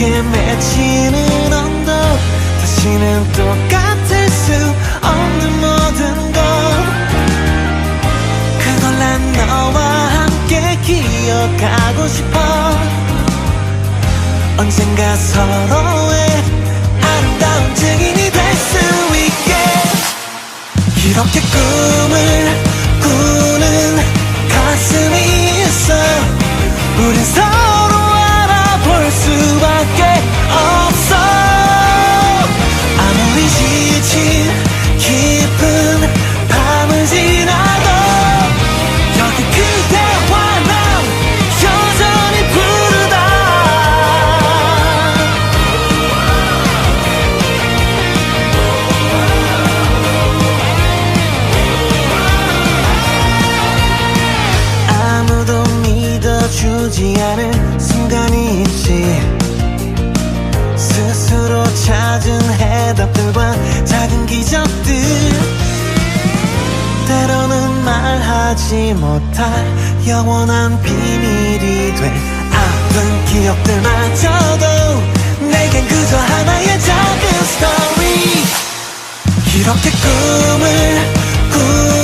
쉽게 맺히는 언덕. 다시는 똑같을 수 없는 모든 것. 그걸 난 너와 함께 기억하고 싶어. 언젠가 서로의 아름다운 증인이 될 수 있게. 이렇게 꿈을 꾸는 가슴이 있어. 우린 서로 주지 않을 순간이 있지. 스스로 찾은 해답들과 작은 기적들. 때로는 말하지 못할 영원한 비밀이 돼. 아픈 기억들마저도 내겐 그저 하나의 작은 스토리. 이렇게 꿈을 꾸